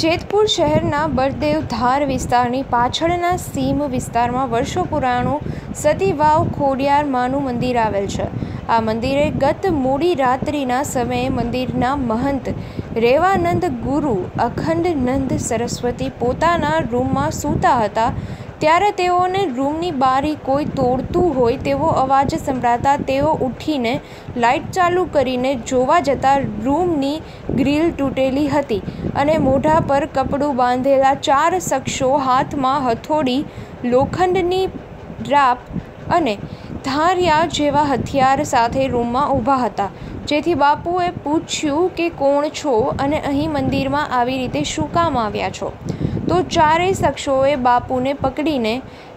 જેતપુર શહેરના બળદેવ ધાર વિસ્તારની પાછળના સીમ વિસ્તારમાં વર્ષો પુરાણું સતીવાવ ખોડિયાર માનું મંદિર આવેલ છે. આ મંદિરે ગત મોડી રાત્રિના સમયે મંદિરના મહંત રેવાનંદ ગુરુ અખંડનંદ સરસ્વતી પોતાના રૂમમાં સૂતા હતા. ત્યારે તેઓને રૂમની બારી કોઈ તોડતું હોય તેવો અવાજ સંભળાતા તેઓ ઉઠીને લાઇટ ચાલુ કરીને જોવા જતાં રૂમની ગ્રીલ તૂટેલી હતી અને મોઢા પર કપડું બાંધેલા ચાર શખ્સો હાથમાં હથોડી, લોખંડની ડ્રાપ અને ધારિયા જેવા હથિયાર સાથે રૂમમાં ઊભા હતા. જેથી બાપુએ પૂછ્યું કે, કોણ છો? અને અહીં મંદિરમાં આવી રીતે શું કામ આવ્યા છો? તો ચારેય શખ્સોએ બાપુને પકડીને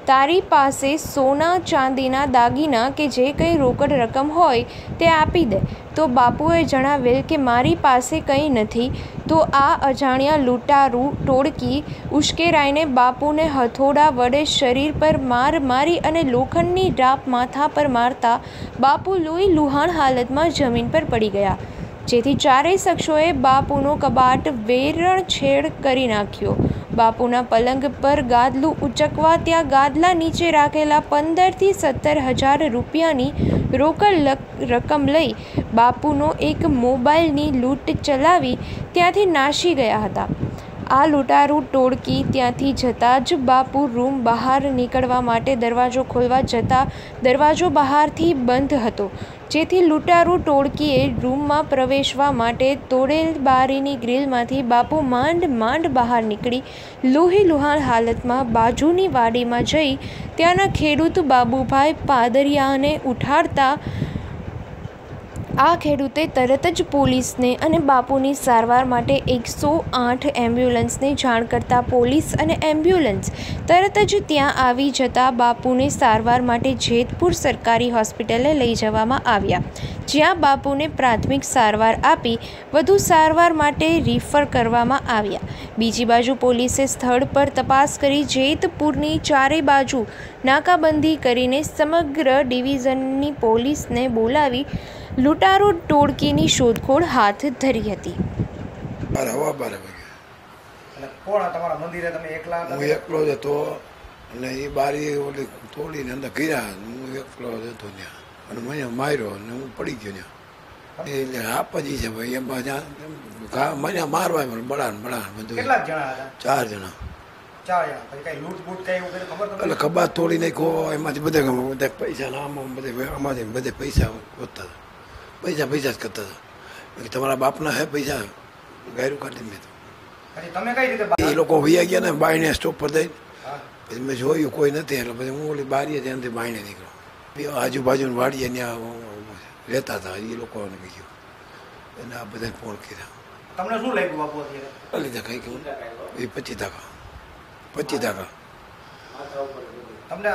તારી પાસે સોના ચાંદીના દાગીના કે જે કંઈ રોકડ રકમ હોય તે આપી દે. તો બાપુએ જણાવેલ કે મારી પાસે કંઈ નથી, તો આ અજાણ્યા લૂંટારૂ ટોળકી ઉશ્કેરાઈને બાપુને હથોડા વડે શરીર પર માર મારી અને લોખંડની ડાપ માથા પર મારતા બાપુ લોહી લુહાણ હાલતમાં જમીન પર પડી ગયા. જેથી ચારેય શખ્સોએ બાપુનો કબાટ વેરણછેડ કરી નાખ્યો. બાપુના પલંગ પર ગાદલું ઉચકવા ત્યાં ગાદલા નીચે રાખેલા પંદરથી સત્તર હજાર રૂપિયાની રોકડ રકમ લઈ બાપુનો એક મોબાઈલની લૂંટ ચલાવી ત્યાંથી નાસી ગયા હતા. આ લૂંટારૂ ટોળકી ત્યાંથી જતાં જ બાપુ રૂમ બહાર નીકળવા માટે દરવાજો ખોલવા જતાં દરવાજો બહારથી બંધ હતો. જેથી લૂંટારૂ ટોળકીએ રૂમમાં પ્રવેશવા માટે તોડેલ બારીની ગ્રીલમાંથી બાપુ માંડ માંડ બહાર નીકળી લોહી લુહાણ હાલતમાં બાજુની વાડીમાં જઈ ત્યાંના ખેડૂત બાબુભાઈ પાદરિયાને ઉઠાડતા આ ખેડૂતે તરત જ પોલીસને અને બાપુની સારવાર માટે એકસો આઠ એમ્બ્યુલન્સને જાણ કરતાં પોલીસ અને એમ્બ્યુલન્સ તરત જ ત્યાં આવી જતાં બાપુને સારવાર માટે જેતપુર સરકારી હોસ્પિટલે લઈ જવામાં આવ્યા. જ્યાં બાપુને પ્રાથમિક સારવાર આપી વધુ સારવાર માટે રિફર કરવામાં આવ્યા. બીજી બાજુ પોલીસે સ્થળ પર તપાસ કરી જેતપુરની ચારેય બાજુ નાકાબંધી કરીને સમગ્ર ડિવિઝનની પોલીસને બોલાવી લૂંટારો ટોળકીની શોધખોળ હાથ ધરી હતી. બાર હવા બરાબર અને કોણ તમારા મંદિરે? તમે એકલા હું એકલો જ હતો અને એ બારી ઓલી તોડીને અંદર ગીરા હું એકલો જ હતો ત્યાં. અને મને માર્યો અને હું પડી ગયો ત્યાં. એટલે આપજી છે ભાઈ એમાં મને મારવા બળાણ બળાન બધું. કેટલા જણા હતા? ચાર જણા. ચાર જણા. પછી કઈ લૂંટ બૂટ કઈ એવું કર્યું ખબર એટલે કબાટ તોડી નાખ્યો એમાંથી બધા બધા પૈસા આમ આમાં બધે આમાંથી બધે પૈસા ગોતતા હતા. પૈસા પૈસા જ કરતા હતા. તમારા બાપના હે પૈસા ગાયરું કાઢી મેં તો. કઈ એ લોકો વૈયા ગયા ને બાઈને સ્ટોપ પર દઈ પછી મેં જોયું કોઈ નથી એટલે પછી હું ઓલી બારીએ ત્યાંથી બાઈને નીકળ્યો. આજુબાજુ વાડીએ ત્યાં રહેતા હતા એ લોકોને કહ્યું અને આ બધા ફોન કર્યા. તમને શું લાગ્યું બાપુ અત્યારે? લીધા કહ્યું એ પચીસ ટકા પચીસ ટકા તમને